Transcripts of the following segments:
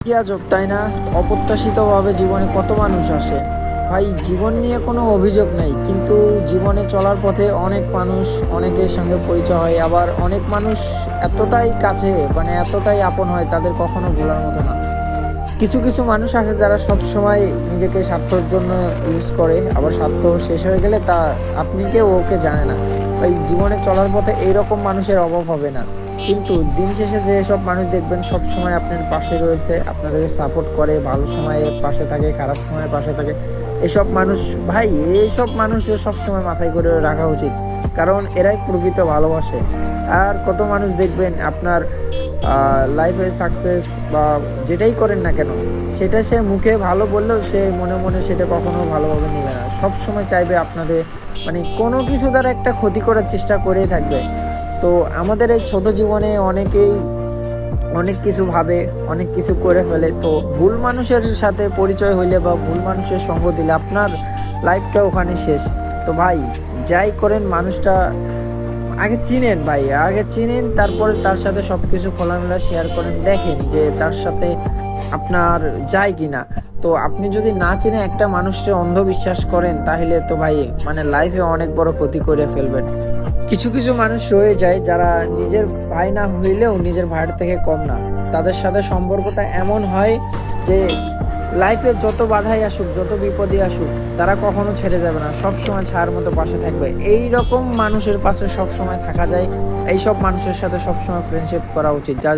আজব তাই না? অপ্রত্যাশিতভাবে জীবনে কত মানুষ আসে? ভাই, জীবন নিয়ে কোনো অভিযোগ নেই, কিন্তু জীবনে চলার পথে অনেক মানুষ অনেকের সঙ্গে পরিচয় হয়। আবার অনেক মানুষ এতটাই কাছে মানে এতটাই আপন হয়, তাদের কখনো ভোলার মতো না। কিছু কিছু মানুষ আছে যারা সব সময় নিজেকে স্বার্থর জন্য ইউজ করে, আবার স্বার্থ শেষ হয়ে গেলে তা আপনি কেউ ওকে জানে না। ভাই, জীবনে চলার পথে এইরকম মানুষের অভাব হবে না। কিন্তু দিন শেষে যে সব মানুষ দেখবেন, সব সময় আপনার পাশে রয়েছে আপনাদেরকে সাপোর্ট করে, ভালো সময়ে পাশে থাকে, খারাপ সময়ে পাশে থাকে। এসব মানুষ, ভাই এইসব মানুষের সব সময় মাথায় করে রাখা উচিত। কারণ এরাই প্রকৃত ভালোবাসে। আর কত মানুষ দেখবেন, আপনার লাইফে সাকসেস বা যেটাই করেন না কেন, সেটা সে মুখে ভালো বললেও সে মনে মনে সেটা কখনো ভালোভাবে নেবে না। সব সময় চাইবে আপনাদের মানে কোনো কিছু দ্বারা একটা ক্ষতি করার চেষ্টা করেই থাকবে। তো আমাদের এই ছোট জীবনে অনেকেই অনেক কিছু ভাবে, অনেক কিছু করে ফেলে। তো ভুল মানুষের সাথে পরিচয় হইলে বা ভুল মানুষের সঙ্গ দিলে আপনার লাইফটা ওখানে শেষ। তো ভাই, যাই করেন মানুষটা, আগে চিনেন ভাই, আগে চিনেন, তারপরে তার সাথে সব কিছু খোলামেলা শেয়ার করেন। দেখেন যে তার সাথে আপনার যায় কি না তো আপনি যদি না চিনে একটা মানুষকে অন্ধবিশ্বাস করেন, তাহলে তো ভাই মানে লাইফে অনেক বড় ক্ষতি করে ফেলবেন। কিছু কিছু মানুষ রয়ে যায় যারা নিজের ভাই না হইলেও নিজের ভাইয়ের থেকে কম না। তাদের সাথে সম্পর্কটা এমন হয় যে লাইফে যত বাধাই আসুক, যত বিপদই আসুক, তারা কখনো ছেড়ে যাবে না। সব সময় ছায়ার মতো পাশে থাকবে। এই রকম মানুষের পাশে সব সময় থাকা যায়। এই সব মানুষের সাথে সব সময় ফ্রেন্ডশিপ করা উচিত। যা,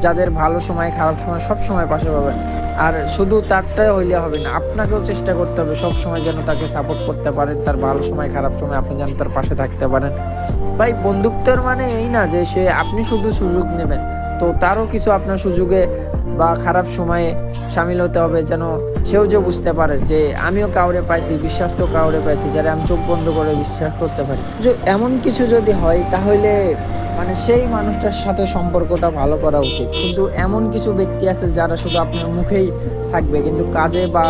যাদের ভালো সময়, খারাপ সময় সব সময় পাশে পাবেন। আর শুধু তারটাই হইলে হবে না, আপনাকেও চেষ্টা করতে হবে সব সময় যেন তাকে সাপোর্ট করতে পারেন। তার ভালো সময়, খারাপ সময় আপনি যেন তার পাশে থাকতে পারেন। ভাই বন্ধুত্বের মানে এই না যে সে আপনি শুধু সুযোগ নেবেন। তো তারও কিছু আপনার সুযোগে বা খারাপ সময়ে সামিল হতে হবে যেন সেও যে বুঝতে পারে যে আমিও কাউরে পাইছি, বিশ্বাস তো কাউরে পাইছি, যারা আমি চোখ বন্ধ করে বিশ্বাস করতে পারি। যে এমন কিছু যদি হয়, তাহলে মানে সেই মানুষটার সাথে সম্পর্কটা ভালো করা উচিত। কিন্তু এমন কিছু ব্যক্তি আছে যারা শুধু আপনার মুখেই থাকবে, কিন্তু কাজে বা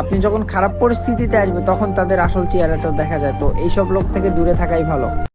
আপনি যখন খারাপ পরিস্থিতিতে আসবে, তখন তাদের আসল চেহারাটা দেখা যায়। তো এইসব লোক থেকে দূরে থাকাই ভালো।